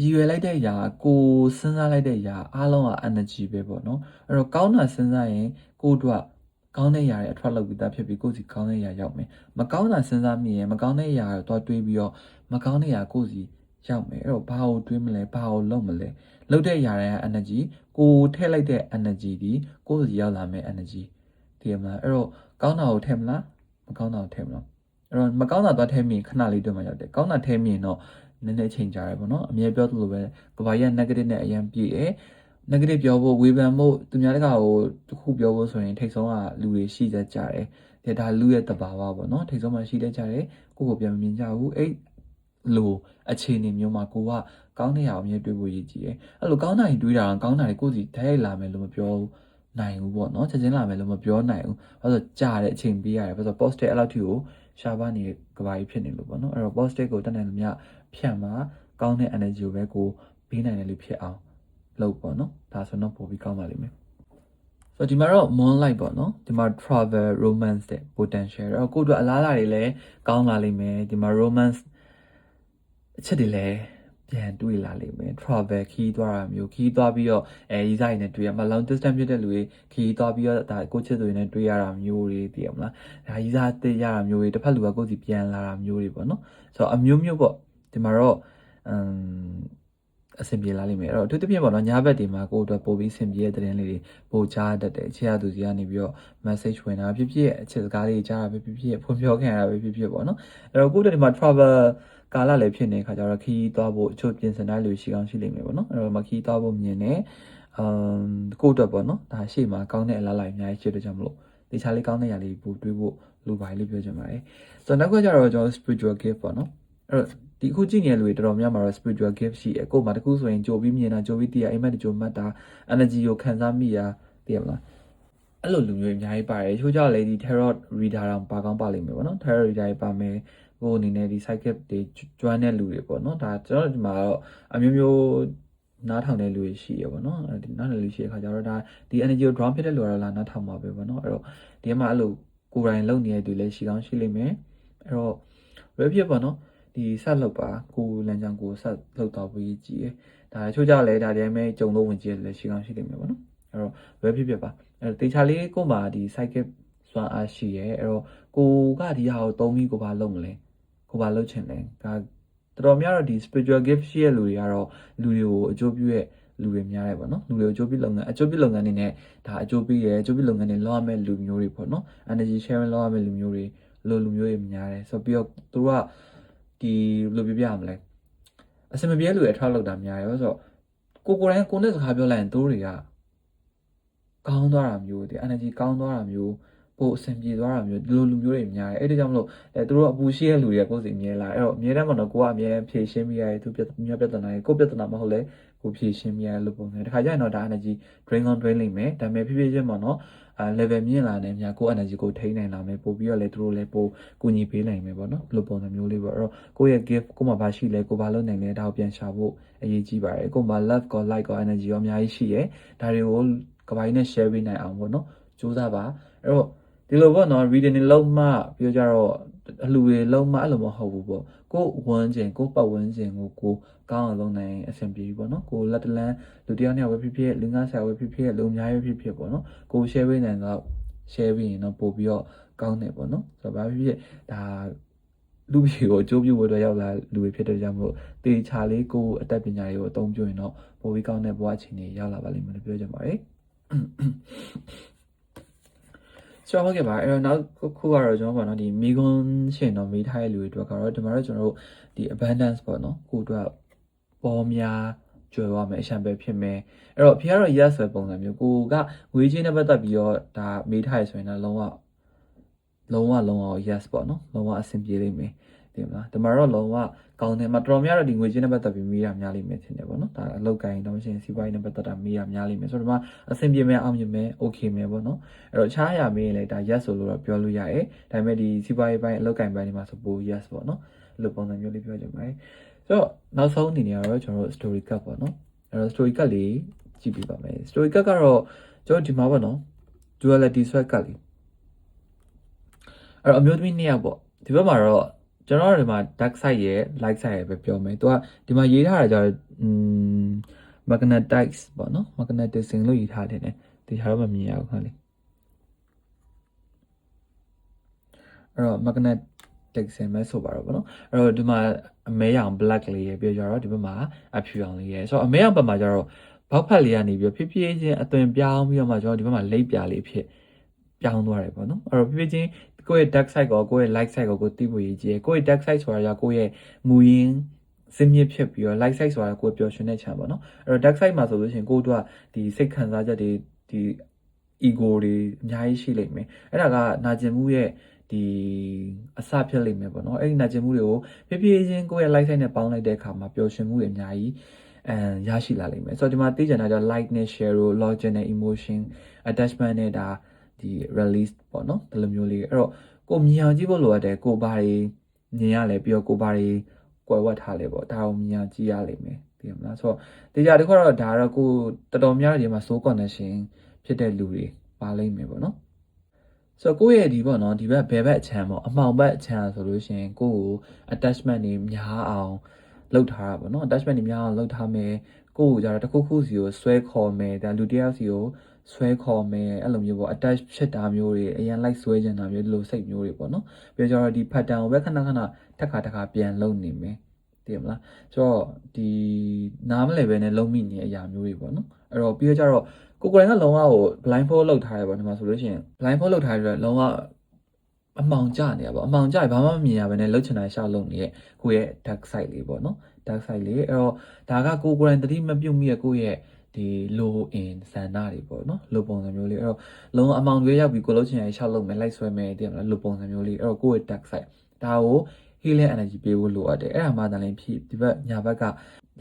ရည်ရွယ်လိုက်တဲ့အရာကိုစဉ်းစားလိုက်တဲ့အရာအားလုံးက energy ပဲပေါ့နော်အဲ့တော့ကောင်းတာစဉ်းစားရင်ကိုယ့်အတွက်ကောင်းတဲ့အရာတွေအထွက်လောက်ပြီးသားဖြစ်ပြီးကိုယ့်စီကောင်းတဲ့အရာရောက်မယ်မကောင်းတာစဉ်းစားမိရင်မကောင်းတဲ့အရာကိုသွားတွေးပြီးတော့မကောင်းတဲ့အရာကိုယ့်စီရောက်မယ်အဲ့တော့ဘာကိုတွေးမလဲဘာကိုလုပ်မလဲလုပ်တဲ့အရာတွေက energy ကိုထည့်လိုက်တဲ့ energy ဒီကိုယ့်စီရောက်လာမယ့် energy သိရမလားအဲ့တော့ကောင်းတာကိုထည့်မလားမကောင်းတာကိုထည့်မလားအဲ့တော့မကောင်းတာသွားထည့်မိရင်ခဏလေးတွေ့မှရောက်တယ်ကောင်းတာထည့်မိရင်တော့ နည်းနည်းချိန်ကြရဲပေါ့နော်အမြဲပြောသလိုပဲကဘာကြီးက negative နဲ့အရင်ပြည့်တယ် negative ပြောဖို့ဝေဖန်ဖို့သူများတကာကိုတစ်ခုပြောဖို့ဆိုရင်ထိတ်ဆုံးကလူတွေရှိတတ်ကြတယ်ဒါလူရဲ့တဘာဝပေါ့နော်ထိတ်ဆုံးမှရှိတတ်ကြတယ်ကိုကိုပြန်မမြင်ကြဘူးအဲ့လိုအခြေအနေမျိုးမှာကိုကကောင်းတဲ့အောင်အမြဲတွေးဖို့ရည်ကြည်တယ်အဲ့လိုကောင်းတာရင်တွေးတာကောင်းတာတွေကိုစီဓာတ်ရိုက်လာမယ်လို့မပြောနိုင်ဘူးပေါ့နော်ချက်ချင်းလာမယ်လို့မပြောနိုင်ဘူးဘာလို့ကြာတဲ့အချိန်ပေးရတယ်ဘာလို့ positive အဲ့လောက်ထိကိုရှားပါနေကဘာကြီးဖြစ်နေလို့ပေါ့နော်အဲ့တော့ positive ကိုတက်နိုင်လို့မြ ဖြန့်မှာကောင်းတဲ့ energy ကိုပဲကိုပေးနိုင်တယ်လို့ဖြစ်အောင်လုပ်ပေါ့နော်ဒါဆိုတော့ပိုပြီးကောင်းပါလိမ့်မယ်ဆိုတော့ဒီမှာတော့ moonlight ပေါ့နော်ဒီမှာ travel romance တဲ့ potential အဲ့တော့ကိုယ့်အတွက်အလားအလာတွေလည်းကောင်းလာလိမ့်မယ်ဒီမှာ romance အချက်တွေလည်းပြန်တွေ့လာလိမ့်မယ် travel ခီးသွားတာမျိုးခီးသွားပြီးတော့အဲရီဆိုင်နဲ့တွေ့ရမှာ long distance ဖြစ်တဲ့လူတွေခီးသွားပြီးတော့ဒါကိုချစ်သူတွေနဲ့တွေ့ရတာမျိုးတွေသိရမလားဒါရီစားသိရတာမျိုးတွေတစ်ဖက်လူကကိုယ်စီပြန်လာတာမျိုးတွေပေါ့နော်ဆိုတော့အမျိုးမျိုးပေါ့ ဒီမှာတော့အမ်အဆင်ပြေလာလိမ့်မယ်အဲ့တော့အထူးသဖြင့်ပေါ့နော်ညဘက်တွေမှာကိုယ့်အတွက်ပို့ပြီးအဆင်ပြေတဲ့သတင်းလေးတွေပို့ချတတ်တယ်အခြေအသူစီကနေပြီးတော့ message ဝင်တာဖြစ်ဖြစ်အချက်စကားလေးကြားတာပဲဖြစ်ဖြစ်ဖွင့်ပြောခံရတာပဲဖြစ်ဖြစ်ပေါ့နော်အဲ့တော့ကိုယ့်အတွက်ဒီမှာ travel ကာလလည်းဖြစ်နေတဲ့ခါကျတော့ခီးသွားဖို့အချို့ပြင်ဆင်တဲ့လူရှိကောင်းရှိလိမ့်မယ်ပေါ့နော်အဲ့တော့မခီးသွားဖို့မြင်နေအမ်ကိုယ့်အတွက်ပေါ့နော်ဒါရှေ့မှာကောင်းတဲ့အလားအလာအများကြီးရှိတဲ့ကြောင့်မလို့တခြားလေးကောင်းတဲ့ຢာလေးပို့တွေးဖို့လိုပါလေပြောချင်ပါတယ်ဆိုတော့နောက်ကကျတော့ကျွန်တော် spiritual gift ပေါ့နော်အဲ့တော့ ဒီအခုကြည့်နေတဲ့လူတွေတော်တော်များများတော့ spiritual gift ရှိအကို့မှာတခုဆိုရင်ကြိုပြီးမြင်တာကြိုပြီးသိရအိမ်မက်ကြိုမှတ်တာ energy ကိုခံစားမိတာသိရမလားအဲ့လိုလူမျိုးအများကြီးပါတယ်ချိုးကြောက်လေဒီ tarot reader တော့ပါကောင်းပါလိမ့်မယ်ပေါ့နော် tarot reader တွေပါမယ်ကိုအနေနဲ့ဒီ psychic တွေကျွမ်းတဲ့လူတွေပေါ့နော်ဒါကျွန်တော်ဒီမှာတော့အမျိုးမျိုးနားထောင်တဲ့လူတွေရှိရပေါ့နော်ဒီနားထောင်လူရှိတဲ့ခါကျတော့ဒါဒီ energy ကို draw ဖြစ်တဲ့လူကတော့လာနားထောင်ပါပဲပေါ့နော်အဲ့တော့ဒီမှာအဲ့လိုကိုယ်တိုင်လုပ်နေတဲ့သူလည်းရှိကောင်းရှိလိမ့်မယ်အဲ့တော့ review ဖြစ်ပေါ့နော် ဒီဆက်လုပ်ပါကိုလမ်းကြောင်းကိုဆက်လုပ်တော့ပြီးကြည့်ရဒါချို့ကြလဲဒါဒီအမဲကြုံလို့ဝင်ကြည့်လည်းရှိကောင်းရှိလိမ့်မယ်ပေါ့နော်အဲ့တော့ review ဖြစ်ဖြစ်ပါအဲ့တေချာလေးကိုမှဒီ psychic စွမ်းအားရှိရဲအဲ့တော့ကိုကဒီဟာကိုသုံးပြီးကိုဘာလုပ်မလဲကိုဘာလုပ်ချင်လဲဒါတော်တော်များတော့ဒီ spiritual gift ရှိတဲ့လူတွေကတော့လူတွေကိုအကျိုးပြုရဲ့လူတွေများတယ်ပေါ့နော်လူတွေကိုအကျိုးပြုလုပ်ငန်းအကျိုးပြုလုပ်ငန်းနေနဲ့ဒါအကျိုးပြုရဲအကျိုးပြုလုပ်ငန်းတွေလုပ်ရမယ့်လူမျိုးတွေပေါ့နော် energy sharing လုပ်ရမယ့်လူမျိုးတွေလိုလူမျိုးတွေများတယ်ဆိုတော့ပြီးတော့သူတို့က ဒီဘယ်လိုပြပြရမလဲအစမပြေလူတွေအထောက်လောက်တာများတယ်ဆိုတော့ကိုကိုယ်တိုင်ကိုနဲ့စကားပြောလိုက်ရင်သူတို့တွေကကောင်းသွားတာမျိုးဒီ energy ကောင်းသွားတာမျိုးပို့အဆင်ပြေသွားတာမျိုးဒီလိုလူမျိုးတွေများတယ်အဲ့ဒါကြောင့်မလို့အဲသူတို့အပူရှိတဲ့လူတွေကကိုယ်စီအမြဲလာအဲ့တော့အမြဲတမ်းကတော့ကိုကအမြဲဖြည့်ရှင်းမိရတယ်သူပြဿနာပြဿနာကိုပြဿနာမဟုတ်လဲကိုဖြည့်ရှင်းမိရလို့ပုံစံတခါကျရင်တော့ဒါ energy drain on drain လိမ့်မယ်ဒါပေမဲ့ဖြည်းဖြည်းချင်းပေါ့နော်အာ level မြင့်လာနေမြကို energy ကိုထိန်းနိုင်လာမယ်ပို့ပြီးတော့လည်းသူတို့လည်းပို့ကူညီပေးနိုင်မယ်ပေါ့နော်လို့ပုံစံမျိုးလေးပေါ့အဲ့တော့ကိုယ့်ရဲ့ gift ကိုမှဘာရှိလဲကိုဘာလုပ်နိုင်လဲဒါကိုပြန်ရှာဖို့အရေးကြီးပါတယ်ကိုမှ love ကော like ကော energy ရောအများကြီးရှိရယ်ဒါတွေကိုကဘာကြီးနဲ့ share ပေးနိုင်အောင်ပေါ့နော်စူးစမ်းပါအဲ့တော့ဒီလိုပေါ့နော် reading တွေလုံးမှပြောကြတော့အလှူတွေလုံးမှအဲ့လိုမဟုတ်ဘူးပေါ့ ကိုဝန်းကျင်ကိုပတ်ဝန်းကျင်ကိုကိုကောင်းအောင်လုပ်နိုင်အဆင်ပြေပြီပေါ့နော်ကိုလက်တလန်းလူတယောက်နဲ့ဝယ်ဖြစ်ဖြစ်လူငါဆရာဝယ်ဖြစ်ဖြစ်လူအများကြီးဖြစ်ဖြစ်ပေါ့နော်ကို share ပေးနိုင်တော့ share ပြီးရင်တော့ပို့ပြီးတော့ကောင်းတယ်ပေါ့နော်ဆိုတော့ဘာဖြစ်ဖြစ်ဒါလူပြေကိုအကျိုးပြုဖို့အတွက်ရောက်လာလူတွေဖြစ်တဲ့ကြောင့်မို့တေချာလေးကိုအတတ်ပညာတွေကိုအသုံးပြုရင်တော့ပိုပြီးကောင်းတဲ့ဘဝအခြေအနေရောက်လာပါလိမ့်မယ်လို့ပြောချင်ပါတယ် ဆိုတော့ဟုတ်ကဲ့ပါအဲ့တော့နောက်ခုခုကတော့ကျွန်တော်ပေါ့နော်ဒီမိကွန်းရှင်တော့မိထားတဲ့လူတွေအတွက်ကတော့ဒီမှာတော့ကျွန်တော်တို့ဒီ abundance ပေါ့နော်ကိုအတွက်ပေါ်များကျွယ်ဝမယ်အရှံပဲဖြစ်မယ်အဲ့တော့အဖေကတော့ yes ဆိုတဲ့ပုံစံမျိုးကိုကငွေချင်းနဲ့ပတ်သက်ပြီးတော့ဒါမိထားရဆိုရင်တော့လုံးဝလုံးဝလုံးဝ yes ပေါ့နော်လုံးဝအဆင်ပြေလိမ့်မယ် တင်မလားဒီမှာတော့လုံးဝကောင်းတယ်မတော်တော်များတော့ဒီငွေချင်းနဲ့ပတ်သက်ပြီးမိရများလိမ့်မယ်ထင်တယ်ပေါ့နော်ဒါအလောက်ကိုင်းတော့မရှိရင်စီးပွားရေးနဲ့ပတ်သက်တာမိရများလိမ့်မယ်ဆိုတော့ဒီမှာအဆင်ပြေမယ်အောင်မြင်မယ် okay မယ်ပေါ့နော်အဲ့တော့ခြားရမင်းလည်းဒါ yes ဆိုလို့တော့ပြောလို့ရတယ်ဒါပေမဲ့ဒီစီးပွားရေးပိုင်းအလောက်ကိုင်းပိုင်းတွေမှာဆိုပို yes ပေါ့နော်အဲ့လိုပုံစံမျိုးလေးပြောချင်ပါတယ်ဆိုတော့နောက်ဆုံးအနေနဲ့ကတော့ကျွန်တော်တို့ story card ပေါ့နော်အဲ့တော့ story card လေးကြည့်ပြပါမယ် story card ကတော့ကျွန်တော်ဒီမှာပေါ့နော် duality sweat card လေးအဲ့တော့အမျိုးသမီးနှစ်ယောက်ပေါ့ဒီဘက်မှာတော့ ကျွန်တော်တို့ဒီမှာ dark side ရဲ့ light side ရဲ့ပဲပြောမယ်သူကဒီမှာရေးထားတာကြတော့อืม magnetize ပေါ့နော် magnetizing လို့ရေးထားတယ်ねဒီဟာတော့မမြင်ရဘူးခါလေးအဲ့တော့ magnetizing ပဲဆိုပါတော့ဗောနော်အဲ့တော့ဒီမှာအမဲရောင် black လေးရဲ့ပြီးကြတော့ဒီဘက်မှာအဖြူရောင်လေးရဲ့ဆိုတော့အမဲရောင်ဘက်မှာကျတော့ဘောက်ဖက်လေးကနေပြီးဖြည်းဖြည်းချင်းအသွင်ပြောင်းပြီးတော့မှကျွန်တော်ဒီဘက်မှာလိပ်ပြာလေးဖြစ်ပြောင်းသွားတယ်ပေါ့နော်အဲ့တော့ဖြည်းဖြည်းချင်း ကိုယ့်ရဲ့ dark side ကိုကိုယ့်ရဲ့ light side ကိုကိုသိဖို့ရည်ကြီးရယ်ကိုယ့်ရဲ့ dark side ဆိုတာကကိုယ့်ရဲ့မူရင်းစင်းမြစ်ဖြစ်ပြီးတော့ light side ဆိုတာကိုယ်ပျော်ရွှင်တဲ့ခြံပေါ့နော်အဲ့တော့ dark side မှာဆိုလို့ရှိရင်ကိုယ့်တို့ကဒီစိတ်ခံစားချက်တွေဒီ ego တွေအများကြီးရှိလိမ့်မယ်အဲ့ဒါကနာကျင်မှုရဲ့ဒီအစဖြစ်လိမ့်မယ်ပေါ့နော်အဲ့ဒီနာကျင်မှုတွေကိုဖြည်းဖြည်းချင်းကိုယ့်ရဲ့ light side နဲ့ပေါင်းလိုက်တဲ့အခါမှာပျော်ရွှင်မှုတွေအများကြီးအဲရရှိလာလိမ့်မယ်ဆိုတော့ဒီမှာသိကြတာကြောင့် like နဲ့ share တို့ logic နဲ့ emotion attachment နဲ့ဒါ ဒီ release ပေါ့နော်ဒီလိုမျိုးလေးအဲ့တော့ကိုမြင်အောင်ကြည့်ဖို့လိုအပ်တယ်ကိုဘာတွေမြင်ရလဲပြီးတော့ကိုဘာတွေကွယ်ဝတ်ထားလဲပေါ့ဒါကိုမြင်အောင်ကြည့်ရလိမ့်မယ်သိရမလားဆိုတော့တရားတစ်ခုတော့ဒါတော့ကိုတော်တော်များများဒီမှာ soul connection ဖြစ်တဲ့လူတွေပါလိမ့်မယ်ပေါ့နော်ဆိုတော့ကိုယ့်ရဲ့ဒီပေါ့နော်ဒီဘက်ဘယ်ဘက်အချမ်းပေါ့အမှောင်ဘက်အချမ်းဆိုလို့ရှိရင်ကိုယ့်ကို attachment တွေများအောင်လုပ်ထားတာပေါ့နော် attachment တွေများအောင်လုပ်ထားမယ်ကိုယ့်ကိုကြတော့တစ်ခုခုစီကိုဆွဲခေါ်မယ်ဒါလူတစ်ယောက်စီကို ဆွဲခေါ်မယ်အဲ့လိုမျိုးပေါ့ attach ဖြစ်တာမျိုးတွေအရင် like ဆွဲကျင်တာမျိုးဒီလိုစိတ်မျိုးတွေပေါ့နော်ပြီးကြတော့ဒီ pattern ကိုပဲခဏခဏတစ်ခါတစ်ခါပြန်လုပ်နေမယ်တည်မလားဆိုတော့ဒီနားမလဲပဲနဲ့လုံးမိနေတဲ့အရာမျိုးတွေပေါ့နော်အဲ့တော့ပြီးတော့ကြတော့ကိုကိုယ်တိုင်ကလုံးဝကို blindfold လုပ်ထားရပေါ့ဒီမှာဆိုလို့ရှိရင် blindfold လုပ်ထားရတော့လုံးဝအမှောင်ကျနေရပါအမှောင်ကျဘာမှမမြင်ရဘဲနဲ့လှုပ်ချင်တာရှောက်လုပ်နေတဲ့ကိုယ့်ရဲ့ dark side လေးပေါ့နော် dark side လေးအဲ့တော့ဒါကကိုကိုယ်တိုင်တတိမပြုတ်မိရကိုယ့်ရဲ့ ဒီ low in ဇန်နာတွေပေါ့နော်လိုပုံစံမျိုးလေးအဲ့တော့လုံးဝအမောင်တွေရောက်ပြီးကိုလှုပ်ချင်ရရှောက်လုပ်မယ်လိုက်ဆွဲမယ်တည်မလားလိုပုံစံမျိုးလေးအဲ့တော့ကိုယ့်ရဲ့ dark side ဒါကို healing energy ပေးဖို့လိုအပ်တယ်အဲ့ဒါမှသာလျှင်ဖြစ်ဒီဘက်ညာဘက်က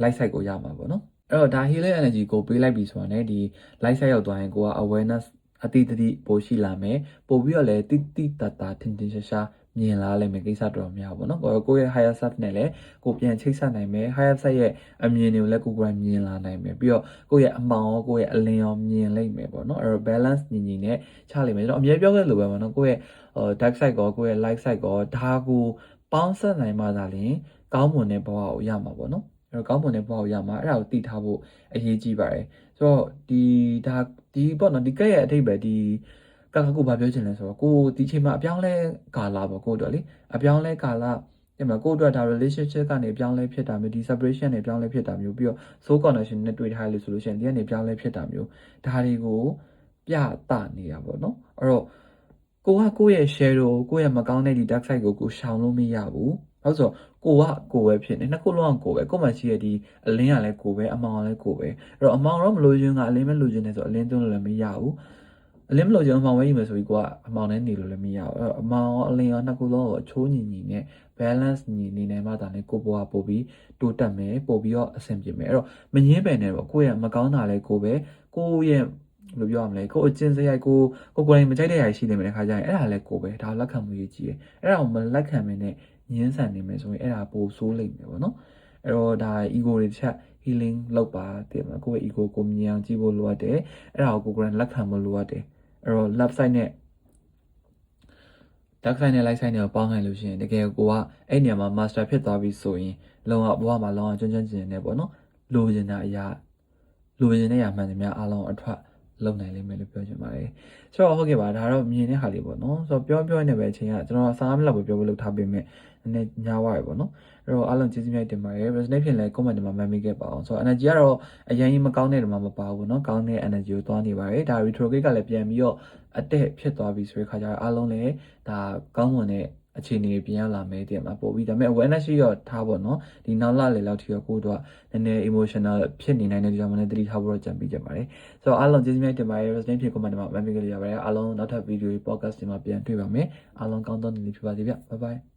light side ကိုရမှာပေါ့နော်အဲ့တော့ဒါ healing energy ကိုပေးလိုက်ပြီဆိုတာ ਨੇ ဒီ light side ရောက်သွားရင်ကိုက awareness အတိတတိပိုရှိလာမယ်ပို့ပြီးတော့လည်းတိတိတတထင်ထင်ရှားရှား မြင်လာလိမ့်မယ်ကိစ္စတော်တော်များပေါ့နော်ကိုကိုယ့်ရဲ့ higher self နဲ့လည်းကိုပြန်ချိတ်ဆက်နိုင်မယ် higher self ရဲ့အမြင်တွေကိုလည်းကိုကိုယ်ကမြင်လာနိုင်မယ်ပြီးတော့ကိုယ့်ရဲ့အမှောင်ရောကိုယ့်ရဲ့အလင်းရောမြင်လိမ့်မယ်ပေါ့နော်အဲ့တော့ balance ညီညီနဲ့ချလိမ့်မယ်ကျွန်တော်အမြဲပြောခဲ့လို့ပဲပေါ့နော်ကိုယ့်ရဲ့ dark side ကောကိုယ့်ရဲ့ light side ကောဒါကိုပေါင်းဆက်နိုင်မှသာလျှင်ကောင်းမွန်တဲ့ဘဝကိုရမှာပေါ့နော်အဲ့တော့ကောင်းမွန်တဲ့ဘဝကိုရမှာအဲ့ဒါကိုသိထားဖို့အရေးကြီးပါတယ်ဆိုတော့ဒီဒါဒီပေါ့နော်ဒီကက်ရဲ့အထိပ္ပယ်ဒီ ကကကိုဘာပြောချင်လဲဆိုတော့ကိုဒီချိန်မှာအပြောင်းလဲကာလာပေါ့ကိုတို့လေအပြောင်းလဲကာလာဒီမှာကိုတို့ဒါ relationship ကနေအပြောင်းလဲဖြစ်တာမျိုးဒီ separation နဲ့အပြောင်းလဲဖြစ်တာမျိုးပြီးတော့ soul connection နဲ့တွေ့ထားလို့ဆိုလို့ရှိရင်ဒီကနေအပြောင်းလဲဖြစ်တာမျိုးဒါတွေကိုပြသနေတာပေါ့နော်အဲ့တော့ကိုကကိုယ့်ရဲ့ shadow ကိုယ့်ရဲ့မကောင်းတဲ့ဒီ dark side ကိုကိုရှောင်လို့မရဘူး။ဟုတ်ဆိုကိုကကိုပဲဖြစ်နေနှစ်ခုလုံးကကိုပဲကိုမှရှိရဒီအလင်းကလည်းကိုပဲအမောင်ကလည်းကိုပဲအဲ့တော့အမောင်တော့မလို့ခြင်းကအလင်းပဲလို့ခြင်းနေဆိုအလင်းသွင်းလို့လည်းမရဘူး။ အလင်းမလို့ခြင်းအမောင်ပဲယူမယ်ဆိုပြီးကိုကအမောင်နဲ့နေလို့လည်းမရဘူး။အဲ့တော့အမောင်ရောအလင်းရောနှစ်ခုလုံးကိုအချိုးညီညီနဲ့ balance ညီနေနိုင်မှသာလေကိုဘွားပို့ပြီးတိုးတက်မယ်ပို့ပြီးတော့အဆင်ပြေမယ်အဲ့တော့မငင်းပယ်နဲ့ပေါ့ကိုယ့်ရဲ့မကောင်းတာလည်းကိုပဲကိုယ့်ရဲ့ဘယ်လိုပြောရမလဲကိုယ်အကျင့်စရိုက်ကိုကိုကိုယ်တိုင်မကြိုက်တဲ့ຢာရှိနေမယ်တဲ့ခါကျရင်အဲ့ဒါလည်းကိုပဲဒါလက်ခံမှုရေးကြည့်ရအဲ့ဒါကိုမလက်ခံမင်းနဲ့ညှင်းဆန်နေမယ်ဆိုရင်အဲ့ဒါပိုဆိုးလိမ့်မယ်ပေါ့နော်အဲ့တော့ဒါ ego တွေတစ်ချက် healing လုပ်ပါတဲ့မှာကိုယ့်ရဲ့ ego ကိုမြင်အောင်ကြည့်ဖို့လိုအပ်တယ်အဲ့ဒါကိုကိုယ်ကိုယ်တိုင်လက်ခံဖို့လိုအပ်တယ် အဲ့တော့ left side နဲ့ dark side နဲ့ light side နဲ့ပေါင်းနိုင်လို့ရှိရင်တကယ်ကိုကအဲ့နေရာမှာ master ဖြစ်သွားပြီဆိုရင်လုံအောင်ဘဝမှာလုံအောင်ကျွမ်းကျွမ်းကျင်နေပေါ့နော်လိုချင်တဲ့အရာလိုချင်တဲ့အရာမှန်သမျှအားလုံးအထွက်လုံနိုင်လိမ့်မယ်လို့ပြောချင်ပါတယ်ဆိုတော့ဟုတ်ကဲ့ပါဒါတော့မြင်တဲ့ဟာလေးပေါ့နော်ဆိုတော့ပြောပြောနေပဲအချိန်ကကျွန်တော်15မိနစ်လောက်ပဲပြောဖို့လုပ်ထားပေးမယ် နည်းနည်းညားသွားပြီပေါ့နော်အဲ့တော့အားလုံးကျေးဇူးများတင်ပါတယ် resonate ဖြစ်လဲ comment တွေမှာမှတ်မိခဲ့ပါအောင်ဆိုတော့ energy ကတော့အရင်ကြီးမကောင်းတဲ့တုန်းကမပါဘူးเนาะကောင်းတဲ့ energy ကိုသွားနေပါတယ်ဒါ retrograde ကလည်းပြန်ပြီးတော့အတက်ဖြစ်သွားပြီဆိုတဲ့ခါကျတော့အားလုံးလည်းဒါကောင်းမွန်တဲ့အခြေအနေတွေပြန်ရောက်လာမယ်တဲ့မှာပို့ပြီးဒါပေမဲ့ awareness ရှိတော့ထားပေါ့နော်ဒီနောက်လလေလောက်ထိတော့ကိုယ့်တို့ကနည်းနည်း emotional ဖြစ်နေနိုင်တဲ့ကြောင့်မလည်းတတိထားဖို့တော့ကြံပြီးကြပါတယ်ဆိုတော့အားလုံးကျေးဇူးများတင်ပါတယ် resonate ဖြစ် comment တွေမှာမှတ်မိခဲ့ကြပါရစေအားလုံးနောက်ထပ် video podcast တွေမှာပြန်တွေ့ပါမယ်အားလုံးကောင်းသောနေ့လေးဖြစ်ပါစေဗျ bye bye